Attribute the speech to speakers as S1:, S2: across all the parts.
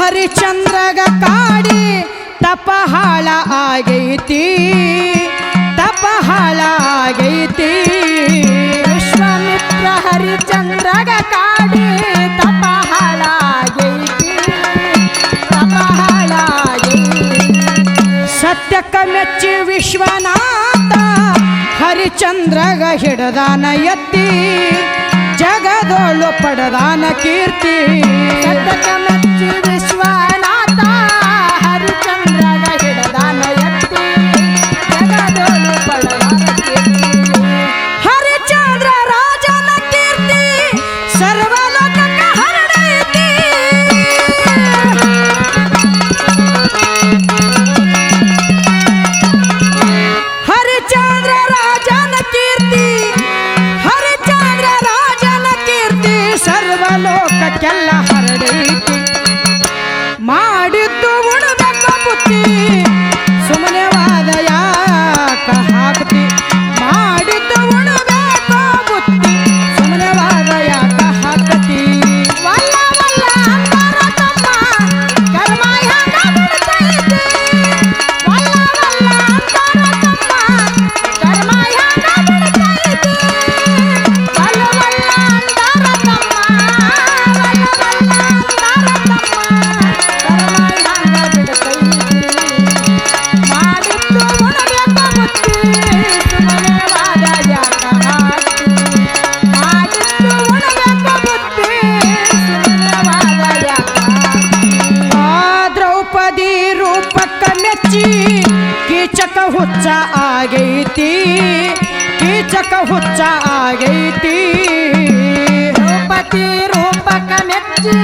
S1: ಹರಿಚಂದ್ರಗ ಕಾಡಿ ತಪಹಾಳ ಆಗೈತಿ ತಪಹಾಳ ಆಗೈತಿ.
S2: ವಿಶ್ವಾಮಿತ್ರ ಹರಿಚಂದ್ರಗ ಕಾಡಿ
S1: ತಪಹಾಳ ಆಗೈತಿ, ತಪಹಾಳ
S2: ಸತ್ಯಕ ಮೆಚ್ಚಿ ವಿಶ್ವನಾಥ ಹರಿಚಂದ್ರಗ ಹಿಡದಾನ ಎತ್ತಿ ಜಗದೊಳು ಪಡದಾನ ಕೀರ್ತಿ
S1: ಸದ್ದ ಕಮಚ್ಚಿ ವಿಶ್ವ কেল্লা ಆಗೈತಿ, ಕೀಚಕ ಹುಚ್ಚ ಆಗೈತಿ.
S2: ರೂಪತಿ ರೂಪಕ ಮೆಚ್ಚಿ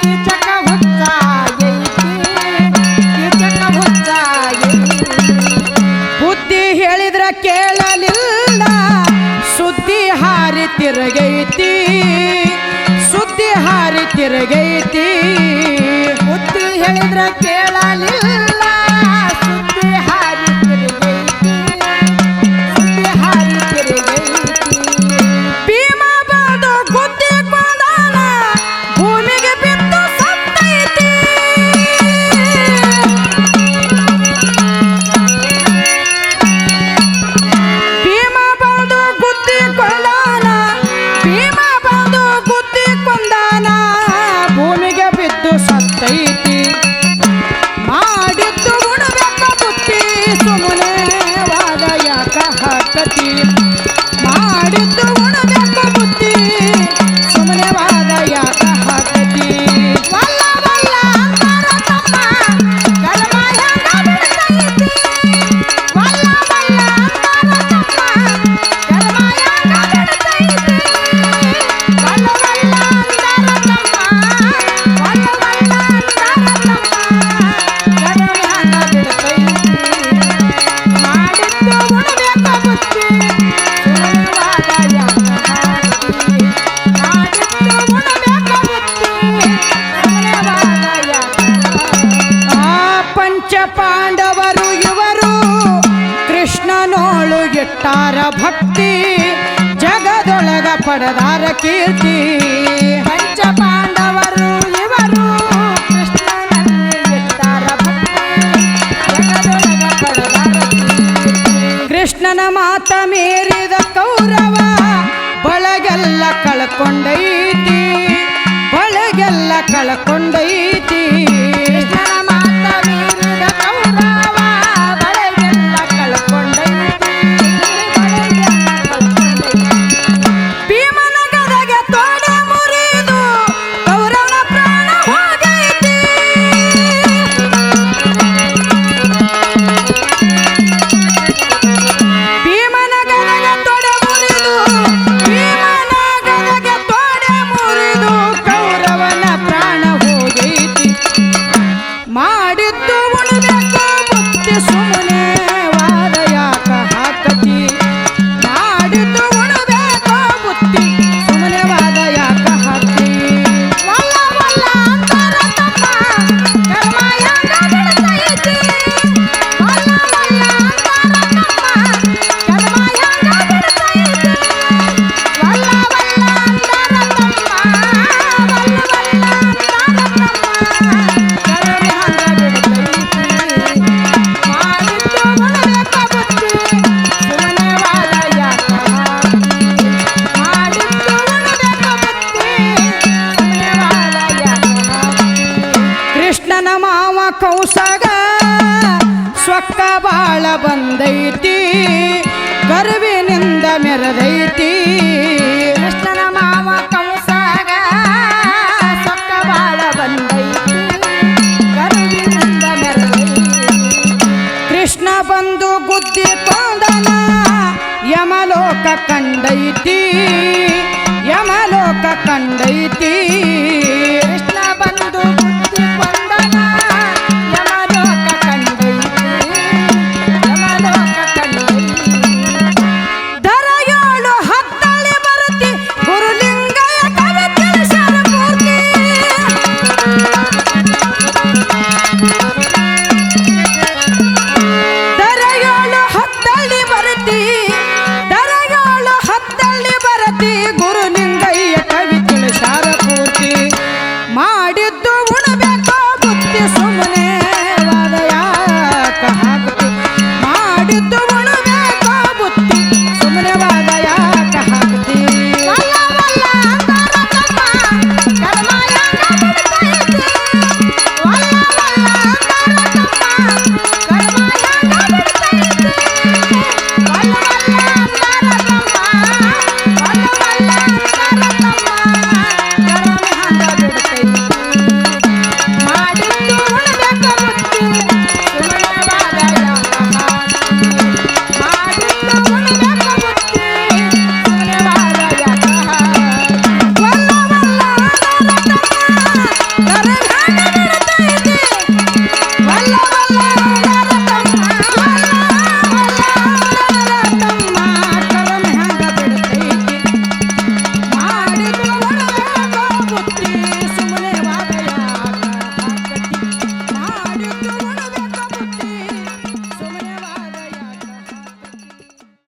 S2: ಕೀಚಕ ಹುಚ್ಚ ಆಗೈತಿ, ಕೀಚಕ ಹುಚ್ಚ
S1: ಬುದ್ಧಿ ಹೇಳಿದ್ರ ಕೇಳಲಿಲ್ಲ, ಸುದ್ದಿ ಹಾರಿ ತಿರುಗೈತಿ, ಸುದ್ದಿ ಹಾರಿ ತಿರುಗೈತಿ. ಪಾಂಡವರು ಇವರು ಕೃಷ್ಣನೋಳು ಭಕ್ತಿ, ಜಗದೊಳಗ ಪಡದಾರ ಕೀರ್ತಿ.
S2: ಪಂಚ ಪಾಂಡವರು ಇವರು ಕೃಷ್ಣನ ಭಕ್ತಿ
S1: ಕೃಷ್ಣನ ಮಾತ ಮೀರಿದ ಕೌರವ ಬಳಗೆಲ್ಲ ಕಳ್ಕೊಂಡೈತಿ, ಬಳಗೆಲ್ಲ ಕಳ್ಕೊಂಡ ಕೌಸಗ ಸ್ವಕ್ಕ ಬಾಳ ಬಂದೈತಿ ಗರ್ವಿನಿಂದ ಮೆರೆದೈತಿ.
S2: ಕೃಷ್ಣನ ಮಾವ ಕೌಸಾಗ ಸ್ವಕ್ಕ ಬಾಳ ಬಂದೈತಿ ಗರ್ವಿನಿಂದ ಮೆರೆದೈತಿ.
S1: ಕೃಷ್ಣ ಬಂದು ಗುದ್ದಿ ಕೊಂದನ, ಯಮಲೋಕ ಕಂಡೈತಿ ಯಮಲೋಕ ಕಂಡೈತಿ.